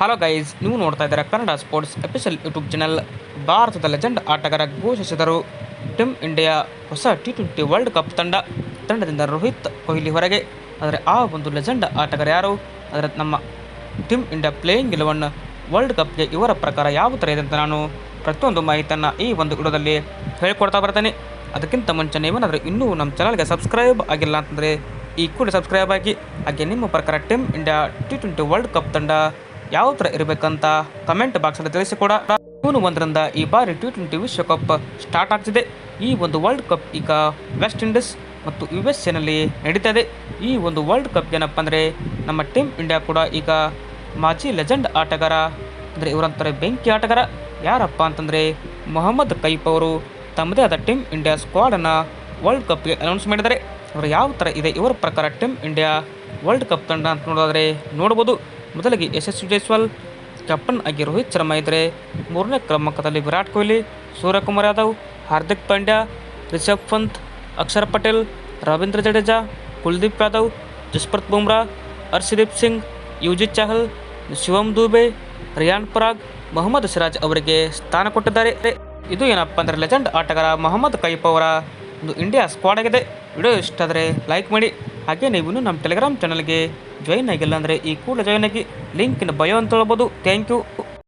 Hello guys ನೀವು ನೋಡ್ತಾ ಇದ್ದೀರಾ Kannada sports official YouTube channel ಭಾರತದ ಲೆಜೆಂಡ್ ಆಟಗಾರ ಘೋಷಿಸಿದರು. ಟೀಮ್ ಇಂಡಿಯಾ ಹೊಸ ಟಿ ಟ್ವೆಂಟಿ ವರ್ಲ್ಡ್ ಕಪ್ ತಂಡ. ತಂಡದಿಂದ ರೋಹಿತ್ ಕೊಹ್ಲಿ ಹೊರಗೆ. ಆದರೆ ಆ ಒಂದು ಲೆಜೆಂಡ್ ಆಟಗಾರ ಯಾರು? ಅದರ ನಮ್ಮ team India playing eleven world ಕಪ್ಗೆ ಇವರ ಪ್ರಕಾರ ಯಾವ ಥರ ಇದೆ ಅಂತ ನಾನು ಪ್ರತಿಯೊಂದು ಮಾಹಿತಿಯನ್ನು ಈ ಒಂದು ವಿಡಿಯೋದಲ್ಲಿ ಹೇಳ್ಕೊಡ್ತಾ ಬರ್ತೇನೆ. ಅದಕ್ಕಿಂತ ಮುಂಚೆ ನೀವೇನಾದರೂ ಇನ್ನೂ ನಮ್ಮ ಚಾನಲ್ಗೆ ಸಬ್ಸ್ಕ್ರೈಬ್ ಆಗಿಲ್ಲ ಅಂತಂದರೆ ಈ ಕೂಡ ಸಬ್ಸ್ಕ್ರೈಬ್ ಆಗಿ. ಹಾಗೆ ನಿಮ್ಮ ಪ್ರಕಾರ team India T twenty world cup ತಂಡ ಯಾವ ಥರ ಇರಬೇಕಂತ ಕಮೆಂಟ್ ಬಾಕ್ಸಲ್ಲಿ ತಿಳಿಸಿಕೊಡ ಜೂನ್ ಒಂದರಿಂದ ಈ ಬಾರಿ ಟಿ ಟ್ವೆಂಟಿ ವಿಶ್ವಕಪ್ ಸ್ಟಾರ್ಟ್ ಆಗ್ತಿದೆ. ಈ ಒಂದು ವರ್ಲ್ಡ್ ಕಪ್ ಈಗ ವೆಸ್ಟ್ ಇಂಡೀಸ್ ಮತ್ತು ಯು ಎಸ್ ಎನಲ್ಲಿ ನಡೀತದೆ ಈ ಒಂದು ವರ್ಲ್ಡ್ ಕಪ್ ಏನಪ್ಪ ಅಂದರೆ ನಮ್ಮ ಟೀಮ್ ಇಂಡಿಯಾ ಕೂಡ ಈಗ ಮಾಜಿ ಲೆಜೆಂಡ್ ಆಟಗಾರ, ಅಂದರೆ ಇವರಂತಾರೆ ಬೆಂಕಿ ಆಟಗಾರ. ಯಾರಪ್ಪ ಅಂತಂದರೆ ಮೊಹಮ್ಮದ್ ಕೈಪ್ ಅವರು ತಮ್ಮದೇ ಆದ ಟೀಮ್ ಇಂಡಿಯಾ ಸ್ಕ್ವಾಡನ್ನು ವರ್ಲ್ಡ್ ಕಪ್ಗೆ ಅನೌನ್ಸ್ ಮಾಡಿದ್ದಾರೆ. ಅವರು ಯಾವ ಥರ ಇದೆ, ಇವರ ಪ್ರಕಾರ ಟೀಮ್ ಇಂಡಿಯಾ ವರ್ಲ್ಡ್ ಕಪ್ ತಂಡ ಅಂತ ನೋಡೋದಾದರೆ ನೋಡ್ಬೋದು. ಮೊದಲಿಗೆ ಯಶಸ್ವಿ ಜೈಸ್ವಾಲ್, ಕ್ಯಾಪ್ಟನ್ ಆಗಿ ರೋಹಿತ್ ಶರ್ಮಾ ಇದ್ದರೆ ಮೂರನೇ ಕ್ರಮಾಂಕದಲ್ಲಿ ವಿರಾಟ್ ಕೊಹ್ಲಿ, ಸೂರ್ಯಕುಮಾರ್ ಯಾದವ್, ಹಾರ್ದಿಕ್ ಪಾಂಡ್ಯ, ರಿಷಬ್ ಪಂತ್, ಅಕ್ಷರ್ ಪಟೇಲ್, ರವೀಂದ್ರ ಜಡೇಜಾ, ಕುಲ್ದೀಪ್ ಯಾದವ್, ಜಸ್ಪ್ರೀತ್ ಬುಮ್ರಾ, ಹರ್ಷದೀಪ್ ಸಿಂಗ್, ಯುಜಿತ್ ಚಹಲ್, ಶಿವಂ ದೂಬೆ, ರಿಯಾನ್ ಪರಾಗ್, ಮೊಹಮ್ಮದ್ ಸಿರಾಜ್ ಅವರಿಗೆ ಸ್ಥಾನ ಕೊಟ್ಟಿದ್ದಾರೆ. ಇದು ಏನಪ್ಪ ಅಂದರೆ ಲೆಜೆಂಡ್ ಆಟಗಾರ ಮೊಹಮ್ಮದ್ ಕೈಪ್ ಅವರ ಒಂದು ಇಂಡಿಯಾ ಸ್ಕ್ವಾಡ್ ಆಗಿದೆ. ವಿಡಿಯೋ ಇಷ್ಟ ಆದರೆ ಲೈಕ್ ಮಾಡಿ. ಹಾಗೆ ನೀವು ನಮ್ಮ ಟೆಲಿಗ್ರಾಮ್ ಚಾನಲ್ಗೆ ಜಾಯಿನ್ ಆಗಿಲ್ಲ ಅಂದರೆ ಈ ಕೂಡ ಜಾಯಿನ್ ಆಗಿ ಲಿಂಕ್ನ ಬಯೋ ಅಂತ ಹೇಳ್ಬೋದು ಥ್ಯಾಂಕ್ ಯು